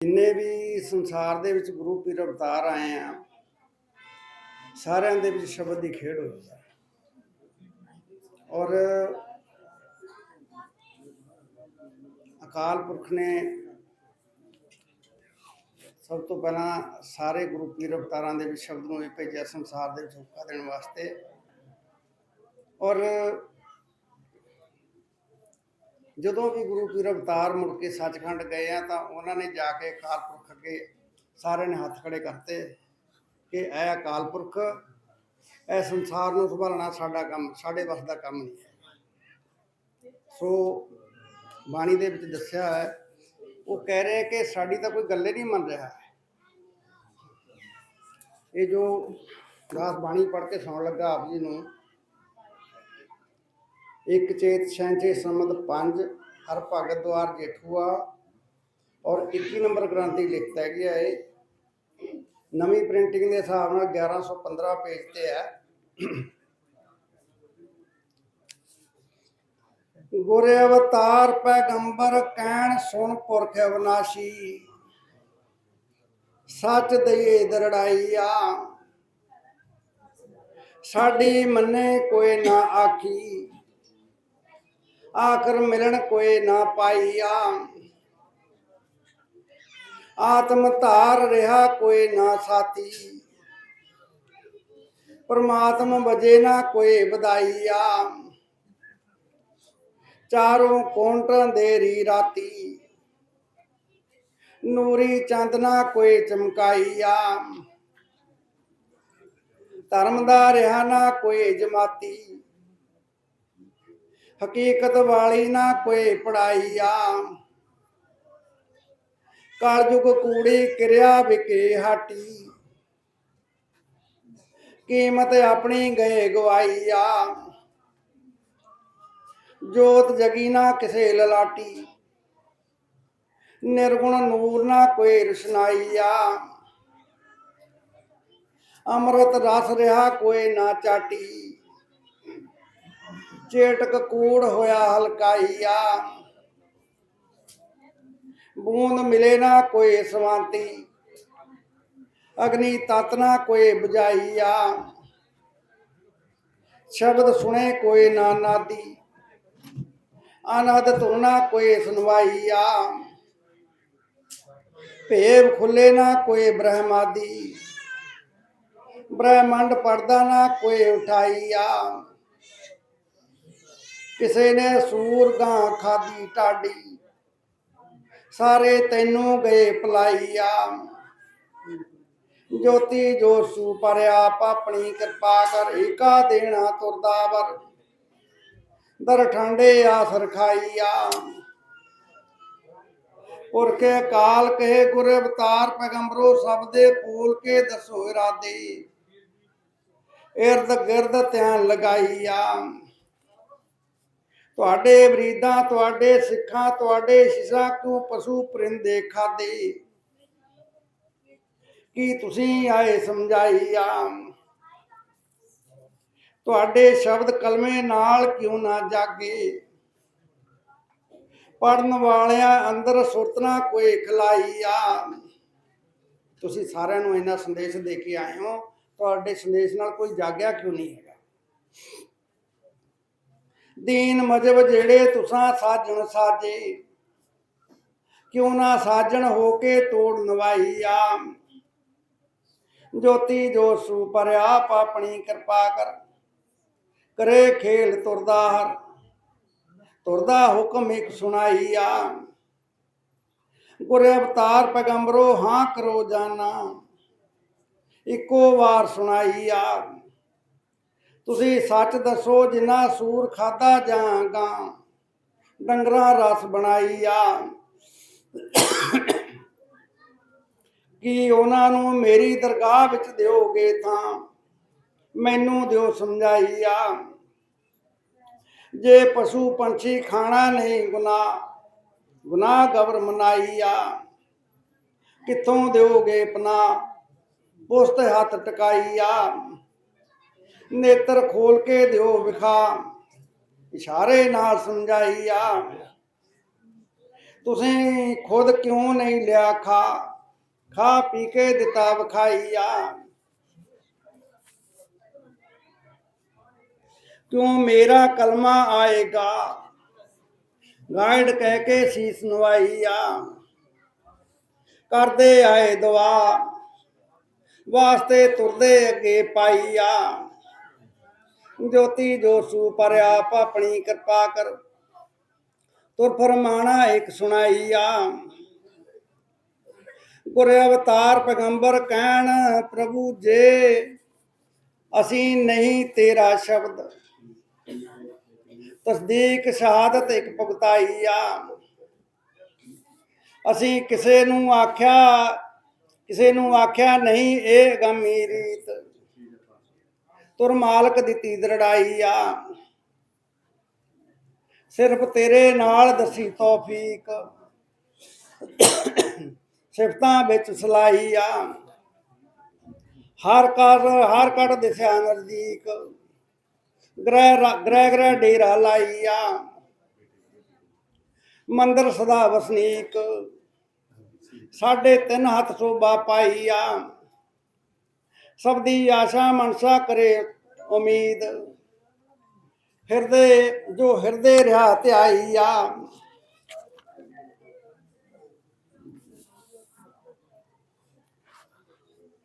ਜਿੰਨੇ ਵੀ ਸੰਸਾਰ ਦੇ ਵਿੱਚ ਗੁਰੂ ਪੀਰ ਅਵਤਾਰ ਆਏ ਆ, ਸਾਰਿਆਂ ਦੇ ਵਿੱਚ ਸ਼ਬਦ ਦੀ ਖੇਡ ਹੋਈ ਹੈ ਔਰ ਅਕਾਲ ਪੁਰਖ ਨੇ ਸਭ ਤੋਂ ਪਹਿਲਾਂ ਸਾਰੇ ਗੁਰੂ ਪੀਰ ਅਵਤਾਰਾਂ ਦੇ ਵਿੱਚ ਸ਼ਬਦ ਨੂੰ ਇਹ ਭੇਜਿਆ ਸੰਸਾਰ ਦੇ ਵਿੱਚ ਹੁਕਾ ਦੇਣ ਵਾਸਤੇ। ਔਰ ਜਦੋਂ ਵੀ ਗੁਰੂ ਪੀਰ ਅਵਤਾਰ ਮੁੜ ਕੇ ਸੱਚਖੰਡ ਗਏ ਆ ਤਾਂ ਉਹਨਾਂ ਨੇ ਜਾ ਕੇ ਅਕਾਲ ਪੁਰਖ ਅੱਗੇ ਸਾਰਿਆਂ ਨੇ ਹੱਥ ਖੜੇ ਕਰਤੇ ਕਿ ਇਹ ਅਕਾਲ ਪੁਰਖ ਇਹ ਸੰਸਾਰ ਨੂੰ ਸੰਭਾਲਣਾ ਸਾਡਾ ਕੰਮ, ਸਾਡੇ ਵੱਸ ਦਾ ਕੰਮ ਨਹੀਂ ਹੈ। ਸੋ ਬਾਣੀ ਦੇ ਵਿੱਚ ਦੱਸਿਆ ਹੈ, ਉਹ ਕਹਿ ਰਹੇ ਕਿ ਸਾਡੀ ਤਾਂ ਕੋਈ ਗੱਲੇ ਨਹੀਂ ਮੰਨ ਰਿਹਾ। ਇਹ ਜੋ ਦਾਸ ਬਾਣੀ ਪੜ੍ਹ ਕੇ ਸੁਣਨ ਲੱਗਾ ਆਪ ਜੀ ਨੂੰ ਇੱਕ ਚੇਤ ਸ਼ੈਂਚੇ ਸੰਮਤ 5 ਹਰ ਭਗਤ ਦੁਆਰ ਜੇਠੂਆ। ਔਰ 21 ਨੰਬਰ ਗ੍ਰੰਥੀ ਲਿਖਤਾ ਗਿਆ ਹੈ ਨਵੀਂ ਪ੍ਰਿੰਟਿੰਗ ਦੇ ਹਿਸਾਬ ਨਾਲ 1115 ਪੇਜ ਤੇ ਹੈ। ਗੁਰ ਅਵਤਾਰ ਪੈਗੰਬਰ ਕਹਿਣ ਸੁਣ ਪੁਰਖ ਅਵਨਾਸ਼ੀ। ਸੱਚ ਦਈਏ ਦਰੜਾਈਆ। ਸਾਡੀ ਮੰਨੇ ਕੋਈ ਨਾ ਆਖੀ। ਆਖਰ ਮਿਲਣ ਕੋਈ ਨਾ ਪਾਈਆ। ਆਤਮ ਧਾਰ ਰਿਹਾ ਕੋਈ ਨਾ ਸਾਥੀ। ਪਰਮਾਤਮ ਵਜੇ ਨਾ ਕੋਈ ਵਧਾਈਆ। ਚਾਰੋਂ ਕੋਂਟ ਅੰਧੇਰੀ ਰਾਤੀ। ਨੂਰੀ ਚੰਦਨਾ ਕੋਈ ਚਮਕਾਈਆ। ਧਰਮ ਦਾ ਰਿਹਾ ਨਾ ਕੋਈ ਜਮਾਤੀ। ਹਕੀਕਤ ਵਾਲੀ ਨਾ ਕੋਈ ਪੜਾਈਆ। ਕਾਲਯੁਗ ਕੂੜੀ ਕਿਰਿਆ ਵਿਕੇ ਹਾਟੀ। ਕੀਮਤ ਆਪਣੀ ਗਏ ਗਵਾਈਆ। ਜੋਤ ਜਗੀ ਨਾ ਕਿਸੇ ਲਲਾਟੀ। ਨਿਰਗੁਣ ਨੂਰ ਨਾ ਕੋਈ ਰਸਨਾਈਆ। ਅੰਮ੍ਰਿਤ ਰਸ ਰਿਹਾ ਕੋਈ ਨਾ ਚਾਟੀ। ਚੇਟਕ ਕੂੜ ਹੋਇਆ ਹਲਕਾਈਆ। ਬੂੰਦ ਮਿਲੇ ਨਾ ਕੋਈ ਸਵਾਂਤੀ। ਅਗਨੀ ਤਤ ਨਾ ਕੋਈ ਬੁਝਾਈਆ। ਸ਼ਬਦ ਸੁਣੇ ਕੋਈ ਨਾ ਨਾਦੀ ਅਨਹਦ ਤੁਰਨਾ ਕੋਈ ਸੁਨਵਾਈਆ ਭੇਵ ਖੁੱਲੇ ਨਾ ਕੋਈ ਬ੍ਰਹਮਾਦੀ। ਬ੍ਰਹਮੰਡ ਪਰਦਾ ਨਾ ਕੋਈ ਉਠਾਈਆ। ਕਿਸੇ ਨੇ ਸੂਰ ਗਾਂ ਖਾਦੀ ਟਾਡੀ, ਸਾਰੇ ਤੈਨੂੰ ਗਏ ਭਲਾਈਆ। ਜੋਤੀ ਜੋ ਪਰਿਆ ਆਪਣੀ ਕਿਰਪਾ ਕਰ, ਏਕਾ ਦੇਣਾ ਤੁਰਦਾ ਵਰ। ਦਰ ਠੰਡੇ ਆਸਰ ਖਾਈਆ। ਪੁਰਖੇ ਕਾਲ ਕਹੇ ਗੁਰ ਅਵਤਾਰ ਪੈਗੰਬਰੋ, ਸਭ ਦੇ ਪੂਲ ਕੇ ਦਸੋ ਇਰਾਦੇ। ਇਰਦ ਗਿਰਦ ਧਿਆਨ ਲਗਾਈਆ। ਤੁਹਾਡੇ ਵਰੀਦਾਂ, ਤੁਹਾਡੇ ਸਿੱਖਾਂ, ਤੁਹਾਡੇ ਸ਼ਿਸ਼ਾ ਕਿਉਂ ਪਸ਼ੂ ਪਰਿੰਦੇ ਖਾਦੇ। ਕੀ ਤੁਸੀਂ ਆਏ ਸਮਝਾਈਆ ਤੁਹਾਡੇ ਸ਼ਬਦ ਕਲਮੇ ਨਾਲ ਕਿਉਂ ਨਾ ਜਾਗੇ? ਪੜਨ ਵਾਲਿਆਂ ਅੰਦਰ ਸੁਰਤਨਾ ਕੋਈ ਖਲਾਈਆ ਤੁਸੀਂ ਸਾਰਿਆਂ ਨੂੰ ਇਹਨਾਂ ਸੰਦੇਸ਼ ਦੇ ਕੇ ਆਏ ਹੋ, ਤੁਹਾਡੇ ਸੰਦੇਸ਼ ਨਾਲ ਕੋਈ ਜਾਗਿਆ ਕਿਉਂ ਨਹੀਂ ਹੈਗਾ? ਦੀਨ ਮਜਬ ਜਿਹੜੇ ਤੁਸਾਂ ਸਾਜਣ ਸਾਜੇ। ਕਿਉ ਨਾ ਸਾਜਣ ਹੋ ਕੇ ਤੋੜ ਨਵਾਈਆ ਜੋਤੀ ਜੋ ਸੂ ਪਰ ਆਪ ਆਪਣੀ ਕਿਰਪਾ ਕਰ। ਕਰੇ ਖੇਲ ਤੁਰਦਾ ਹਰ। ਤੁਰਦਾ ਹੁਕਮ ਇੱਕ ਸੁਣਾਈਆ ਗੁਰੇ ਅਵਤਾਰ ਪੈਗੰਬਰੋ, ਹਾਂ ਕਰੋ ਜਾਨਾ। ਇੱਕੋ ਵਾਰ ਸੁਣਾਈਆ ਤੁਸੀਂ ਸੱਚ ਦੱਸੋ, ਜਿੰਨਾ ਸੂਰ ਖਾਦਾ ਜਾਗਾ, ਡੰਗਰਾਂ ਰਸ ਆ। ਕਿ ਉਹਨਾਂ ਨੂੰ ਮੇਰੀ ਦਰਗਾਹ ਵਿੱਚ ਦਿਓਗੇ ਤਾਂ ਮੈਨੂੰ ਦਿਓ ਸਮਝਾਈ ਆ। ਜੇ ਪਸ਼ੂ ਪੰਛੀ ਖਾਣਾ ਨਹੀਂ ਗੁਨਾਹ ਗੁਨਾਹ ਗਵਰ ਆ। ਕਿੱਥੋਂ ਦਿਓਗੇ ਪਨਾ ਉਸ ਤੇ ਹੱਥ ਆ। ਨੇਤਰ ਖੋਲ ਕੇ ਦਿਓ ਵਿਖਾ। ਇਸ਼ਾਰੇ ਨਾਲ ਸਮਝਾਈਆ, ਤੁਸੀਂ ਖੁਦ ਕਿਉਂ ਨਹੀਂ ਲਿਆ ਖਾ? ਖਾ ਪੀ ਕੇ ਦਿੱਤਾ ਵਿਖਾਈ ਆ ਕਿਉਂ ਮੇਰਾ ਕਲਮਾ ਆਏਗਾ? ਗਾਈਡ ਕਹਿ ਕੇ ਸੀਸ ਨਵਾਈ ਆ ਕਰਦੇ ਆਏ ਦੁਆ, ਵਾਸਤੇ ਤੁਰਦੇ ਅੱਗੇ ਪਾਈ ਆ ਜੋਤੀ ਜੋਸੂ ਪਰ ਆਪ ਆਪਣੀ ਕਿਰਪਾ ਕਰ। ਤੁਰ ਫਰਮਾਣਾ ਇੱਕ ਸੁਣਾਈ ਗੁਰ ਅਵਤਾਰ ਪੈਗੰਬਰ ਕਹਿਣ, ਪ੍ਰਭੂ ਜੇ ਅਸੀਂ ਨਹੀਂ ਤੇਰਾ ਸ਼ਬਦ, ਤਸਦੀਕ ਸ਼ਹਾਦਤ ਇੱਕ ਭੁਗਤਾਈ ਆ। ਅਸੀਂ ਕਿਸੇ ਨੂੰ ਆਖਿਆ, ਕਿਸੇ ਨੂੰ ਆਖਿਆ ਨਹੀਂ ਇਹ ਗਮੀ ਰੀਤ। ਤੁਰ ਮਾਲਕ ਦਿੱਤੀ ਦਰੜਾਈ ਆ। ਸਿਰਫ ਤੇਰੇ ਨਾਲ ਦਸੀ ਤੌਫੀਕ। ਸਿਫਤਾਂ ਵਿੱਚ ਸਲਾਈ ਆ। ਹਰ ਕਰ, ਹਰ ਕੜ ਦਿਸਿਆ ਨਜ਼ਦੀਕ। ਗ੍ਰਹਿ ਗ੍ਰਹਿ ਗ੍ਰਹਿ ਡੇਰਾ ਲਾਈ ਆ। ਮੰਦਰ ਸਦਾ ਵਸਨੀਕ। ਸਾਡੇ ਤਿੰਨ ਹੱਥ ਸੋਭਾ ਪਾਈ ਆ। ਸਭ ਦੀ ਆਸ਼ਾ ਮਨਸਾ ਕਰੇ ਉਮੀਦ। ਹਿਰਦੇ, ਜੋ ਹਿਰਦੇ ਰਿਹਾ ਧਿਆਈ ਆ।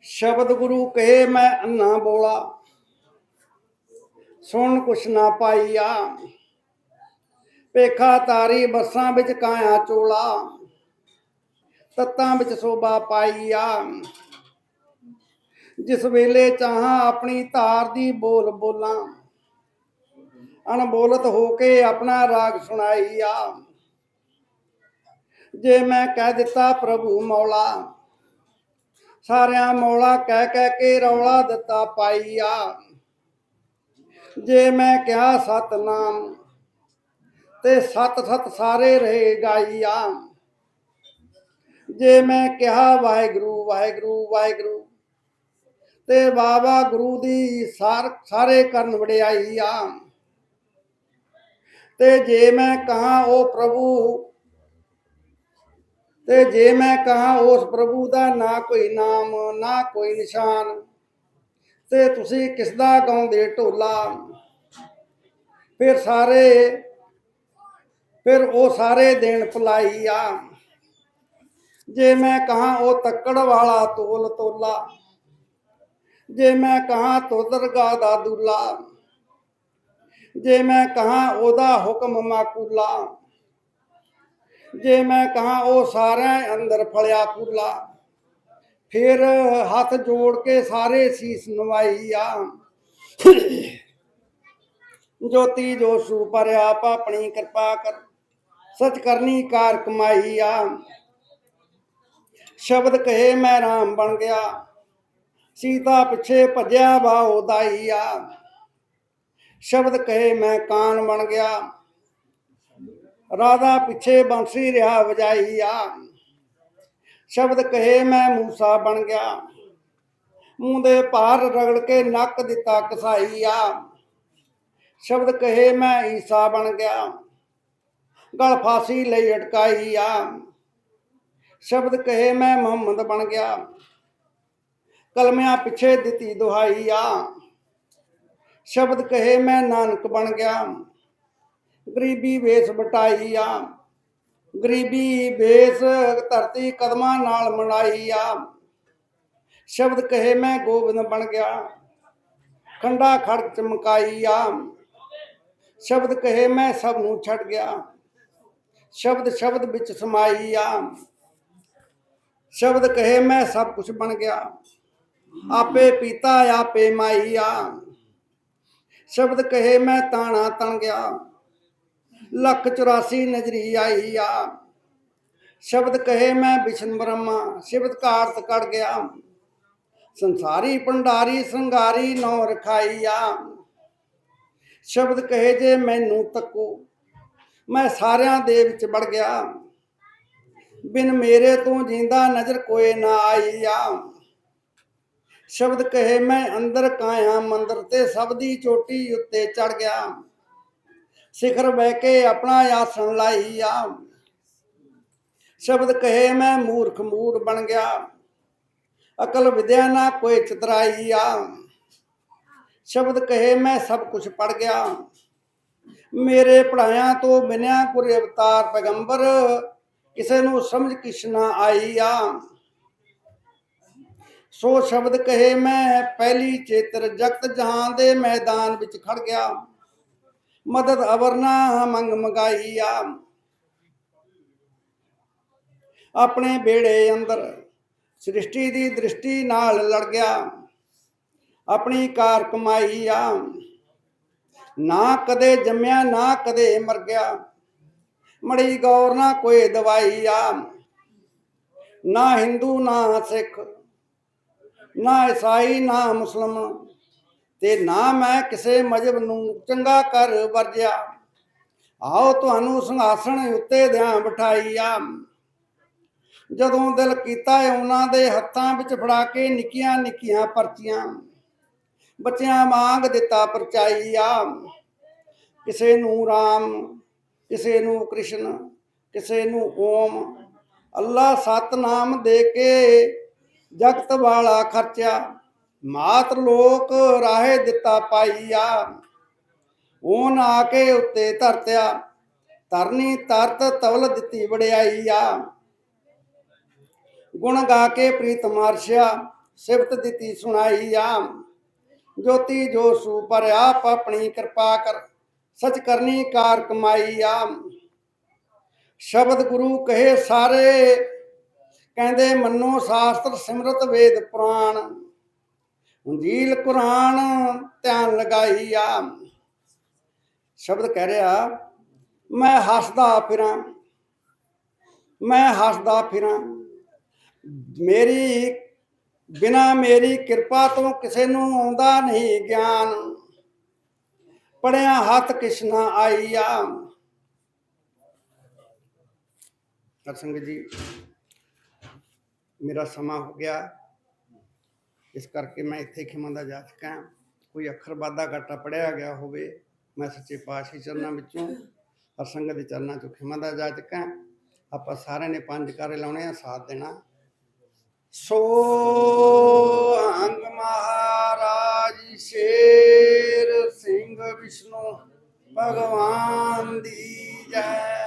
ਸ਼ਬਦ ਗੁਰੂ ਕਹੇ ਮੈਂ ਅੰਨਾ ਬੋਲਾ, ਸੁਣ ਕੁਛ ਨਾ ਪਾਈਆ। ਪੇਖਾ ਤਾਰੀ ਬੱਸਾਂ ਵਿੱਚ ਕਾਇਆ ਚੋਲਾ, ਤੱਤਾਂ ਵਿੱਚ ਸੋਭਾ ਪਾਈਆ। ਜਿਸ ਵੇਲੇ ਚਾਹਾਂ ਆਪਣੀ ਧਾਰ ਦੀ ਬੋਲ ਬੋਲਾਂ। ਅਣਬੋਲਤ ਹੋ ਕੇ ਆਪਣਾ ਰਾਗ ਸੁਣਾਈਆ। ਜੇ ਮੈਂ ਕਹਿ ਦਿੱਤਾ ਪ੍ਰਭੂ ਮੌਲਾ, ਸਾਰਿਆਂ ਮੌਲਾ ਕਹਿ ਕਹਿ ਕੇ ਰੌਲਾ ਦਿੱਤਾ ਪਾਈਆ। ਜੇ ਮੈਂ ਕਿਹਾ ਸਤਨਾਮ, ਤੇ ਸਤ ਸਤ ਸਾਰੇ ਰਹੇ ਗਾਈਆ। ਜੇ ਮੈਂ ਕਿਹਾ ਵਾਹਿਗੁਰੂ ਵਾਹਿਗੁਰੂ ਵਾਹਿਗੁਰੂ ਤੇ ਬਾਬਾ ਗੁਰੂ ਦੀ ਸਾਰ ਸਾਰੇ ਕਰਨ ਵਡਿਆਈ ਆ। ਤੇ ਜੇ ਮੈਂ ਕਹਾ ਉਹ ਪ੍ਰਭੂ, ਤੇ ਜੇ ਮੈਂ ਕਹਾ ਉਸ ਪ੍ਰਭੂ ਦਾ ਨਾ ਕੋਈ ਨਾਮ, ਨਾ ਕੋਈ ਨਿਸ਼ਾਨ, ਤੇ ਤੁਸੀਂ ਕਿਸ ਦਾ ਗਾਉਂਦੇ ਢੋਲਾ? ਫਿਰ ਸਾਰੇ, ਫਿਰ ਉਹ ਸਾਰੇ ਦੇਣ ਭੁਲਾਈ ਆ। ਜੇ ਮੈਂ ਕਹਾ ਉਹ ਤੱਕੜ ਵਾਲਾ ਤੋਲ ਤੋਲਾ ਜੇ ਮੈਂ ਕਹਾ ਤੋਦਰਗਾ ਦਾ ਦੁੱਲਾ, ਜੇ ਮੈਂ ਕਹਾ ਉਹਦਾ ਹੁਕਮ ਮਾਕੂਲਾ, ਜੇ ਮੈਂ ਕਹਾ ਉਹ ਸਾਰਿਆਂ ਅੰਦਰ ਫਲਿਆ ਕੂਲਾ ਫਿਰ ਹੱਥ ਜੋੜ ਕੇ ਸਾਰੇ ਸੀਸ ਨਵਾਈ ਆ। ਜੋਤੀ ਜੋ ਸੂ ਪਰ ਆਪ ਆਪਣੀ ਕਿਰਪਾ ਕਰ, ਸਚ ਕਰਨੀ ਕਾਰ ਕਮਾਈ ਆ। ਸ਼ਬਦ ਕਹੇ ਮੈਂ ਰਾਮ ਬਣ ਗਿਆ। ਸੀਤਾ ਪਿੱਛੇ ਭੱਜਿਆ ਬਾਉ ਦਾਈ ਆ। ਸ਼ਬਦ ਕਹੇ ਮੈਂ ਕਾਨ ਬਣ ਗਿਆ। ਰਾਧਾ ਪਿੱਛੇ ਬੰਸੀ ਰਿਹਾ ਵਜਾਈ ਆ। ਸ਼ਬਦ ਕਹੇ ਮੈਂ ਮੂਸਾ ਬਣ ਗਿਆ। ਮੂੰਹ ਦੇ ਭਾਰ ਰਗੜ ਕੇ ਨੱਕ ਦਿੱਤਾ ਕਸਾਈ ਆ। ਸ਼ਬਦ ਕਹੇ ਮੈਂ ਈਸਾ ਬਣ ਗਿਆ। ਗਲ ਫਾਸੀ ਲਈ ਅਟਕਾਈ ਆ। ਸ਼ਬਦ ਕਹੇ ਮੈਂ ਮੁਹੰਮਦ ਬਣ ਗਿਆ। ਕਲਮਿਆਂ ਪਿੱਛੇ ਦਿੱਤੀ ਦੁਹਾਈ ਆ। ਸ਼ਬਦ ਕਹੇ ਮੈਂ ਨਾਨਕ ਬਣ ਗਿਆ। ਗਰੀਬੀ ਵੇਸ ਬਟਾਈ ਆ। ਗਰੀਬੀ ਵੇਸ ਧਰਤੀ ਕਦਮਾਂ ਨਾਲ ਮਨਾਈ ਆ। ਸ਼ਬਦ ਕਹੇ ਮੈਂ ਗੋਬਿੰਦ ਬਣ ਗਿਆ। ਖੰਡਾ ਖੜ ਚਮਕਾਈ ਆ। ਸ਼ਬਦ ਕਹੇ ਮੈਂ ਸਭ ਨੂੰ ਛੱਡ ਗਿਆ। ਸ਼ਬਦ ਸ਼ਬਦ ਵਿੱਚ ਸਮਾਈ ਆ। ਸ਼ਬਦ ਕਹੇ ਮੈਂ ਸਭ ਕੁਝ ਬਣ ਗਿਆ। ਆਪੇ ਪੀਤਾ, ਆਪੇ ਮਾਈ ਆ ਸ਼ਬਦ ਕਹੇ, ਮੈਂ ਤਾਣਾ ਤਣ ਗਿਆ ਲੱਖ 84 ਨਜ਼ਰੀ ਆਈ ਆ ਸ਼ਬਦ ਕਹੇ, ਮੈਂ ਵਿਸ਼ਨ ਬ੍ਰਹਮਾ। ਸ਼ਬਦ ਕਾਰਤ ਕੜ ਗਿਆ। ਸੰਸਾਰੀ ਭੰਡਾਰੀ ਸੰਗਾਰੀ ਨੌ ਰਖਾਈ ਆ ਸ਼ਬਦ ਕਹੇ, ਜੇ ਮੈਨੂੰ ਤੱਕੋ, ਮੈਂ ਸਾਰਿਆਂ ਦੇ ਵਿੱਚ ਵੜ ਗਿਆ। ਬਿਨ ਮੇਰੇ ਤੋਂ ਜਿੰਦਾ ਨਜ਼ਰ ਕੋਈ ਨਾ ਆਈ ਆ ਸ਼ਬਦ ਕਹੇ ਮੈਂ, ਅੰਦਰ ਕਾਇਆ ਮੰਦਰ ਤੇ ਸਭ ਦੀ ਚੋਟੀ ਉੱਤੇ ਚੜ ਗਿਆ। ਸਿਖਰ ਬਹਿ ਕੇ ਆਪਣਾ ਆਸਣ ਲਾਈ ਆ। ਸ਼ਬਦ ਕਹੇ ਮੈਂ, ਮੂਰਖ ਮੂੜ ਬਣ ਗਿਆ। ਅਕਲ ਵਿਦਿਆ ਨਾ ਕੋਈ ਚਤਰਾਈ ਆ। ਸ਼ਬਦ ਕਹੇ ਮੈਂ, ਸਭ ਕੁਝ ਪੜ ਗਿਆ। ਮੇਰੇ ਪੜਾਇਆ ਤੋਂ ਬਿਨਿਆ ਕੋਈ ਅਵਤਾਰ ਪੈਗੰਬਰ, ਕਿਸੇ ਨੂੰ ਸਮਝ ਕਿਛ ਨਾ ਆਈ ਆ। ਸੋ ਸ਼ਬਦ ਕਹੇ ਮੈਂ, ਪਹਿਲੀ ਚੇਤਰ ਜਗਤ ਜਹਾਨ ਦੇ ਮੈਦਾਨ ਵਿੱਚ ਖੜ ਗਿਆ। ਮਦਦ ਅਵਰਨਾ ਮੰਗ ਮਗਾਈ ਆ ਆਪਣੇ ਬੇੜੇ ਅੰਦਰ ਸ੍ਰਿਸ਼ਟੀ ਦੀ ਦ੍ਰਿਸ਼ਟੀ ਨਾਲ ਲੜ ਗਿਆ। ਆਪਣੀ ਕਾਰ ਕਮਾਈ ਆ ਨਾ ਕਦੇ ਜੰਮਿਆ, ਨਾ ਕਦੇ ਮਰ ਗਿਆ। ਮੜੀ ਗੌਰ ਨਾ ਕੋਈ ਦਵਾਈ ਆ ਨਾ ਹਿੰਦੂ, ਨਾ ਸਿੱਖ। ਨਾ ਈਸਾਈ, ਨਾ ਮੁਸਲਮਾਨ। ਤੇ ਨਾ ਮੈਂ ਕਿਸੇ ਮਜਬ ਨੂੰ ਚੰਗਾ ਕਰ ਵਰਜਿਆ। ਆਓ ਤੁਹਾਨੂੰ ਸਿੰਘਾਸਣ ਉੱਤੇ ਦਿਆਂ ਬਿਠਾਈ ਆ ਜਦੋਂ ਦਿਲ ਕੀਤਾ ਉਹਨਾਂ ਦੇ ਹੱਥਾਂ ਵਿੱਚ ਫੜਾ ਕੇ ਨਿੱਕੀਆਂ ਨਿੱਕੀਆਂ ਪਰਚੀਆਂ। ਬੱਚਿਆਂ ਵਾਂਗ ਦਿੱਤਾ ਪਰਚਾਈ ਆ ਕਿਸੇ ਨੂੰ ਰਾਮ, ਕਿਸੇ ਨੂੰ ਕ੍ਰਿਸ਼ਨ, ਕਿਸੇ ਨੂੰ ਓਮ। ਅੱਲਾ ਸਤਨਾਮ ਦੇ ਕੇ ਜਗਤ ਵਾਲਾ ਖਰਚਿਆ ਮਾਤ ਲੋਕ ਰਾਹੇ ਦਿੱਤਾ ਪਾਈ ਆ ਆ ਕੇ ਉੱਤੇ ਧਰਤਿਆ ਤਰਨੀ ਤਰਤ ਤਵਲ ਦਿੱਤੀ ਵੜਿਆਈ ਗੁਣ ਗਾ ਕੇ ਪ੍ਰੀਤ ਮਾਰਸ਼ਿਆ, ਸਿਫਤ ਦਿੱਤੀ ਸੁਣਾਈ ਆ ਜੋਤੀ ਜੋ ਸੂ ਪਰ ਆਪ ਆਪਣੀ ਕਿਰਪਾ ਕਰ, ਸਚ ਕਰਨੀ ਕਾਰ ਕਮਾਈ ਆ ਸ਼ਬਦ ਗੁਰੂ ਕਹੇ ਸਾਰੇ ਕਹਿੰਦੇ, ਮੰਨੋ ਸ਼ਾਸਤਰ ਸਿਮਰਤ ਵੇਦ ਪੁਰਾਣ ਇੰਜੀਲ ਕੁਰਾਨ ਧਿਆਨ ਲਗਾਈ ਸ਼ਬਦ ਕਹਿ ਰਿਹਾ, ਮੈਂ ਹੱਸਦਾ ਫਿਰਾਂ, ਮੈਂ ਹੱਸਦਾ ਫਿਰਾਂ। ਮੇਰੀ, ਬਿਨਾ ਮੇਰੀ ਕਿਰਪਾ ਤੋਂ ਕਿਸੇ ਨੂੰ ਆਉਂਦਾ ਨਹੀਂ ਗਿਆਨ। ਪੜਿਆ ਹੱਥ ਕਿਸ਼ਨਾ ਆਈ ਆ। ਸੰਗਤ ਜੀ ਮੇਰਾ ਸਮਾਂ ਹੋ ਗਿਆ। ਇਸ ਕਰਕੇ ਮੈਂ ਇੱਥੇ ਖਿਮਾ ਜਾ ਚੁੱਕਾ ਕੋਈ ਅੱਖਰ ਵਾਧਾ ਘਾਟਾ ਪੜਿਆ ਗਿਆ ਹੋਵੇ, ਮੈਂ ਸੱਚੇ ਪਾਤਸ਼ਾਹੀ ਚਰਨਾਂ ਵਿੱਚੋਂ ਹਰ ਸੰਗਤ ਦੇ ਚਰਨਾਂ ਚੋਂ ਖਿਮਾਦਾ ਜਾ ਚੁੱਕਾ ਆਪਾਂ ਸਾਰਿਆਂ ਨੇ ਪੰਜ ਕਾਰੇ ਲਾਉਣੇ ਆ, ਸਾਥ ਦੇਣਾ। ਸੋ ਅੰਗ ਮਹਾਰਾਜ ਸ਼ੇਰ ਸਿੰਘ ਵਿਸ਼ਨੂੰ ਭਗਵਾਨ ਦੀ ਜੈ।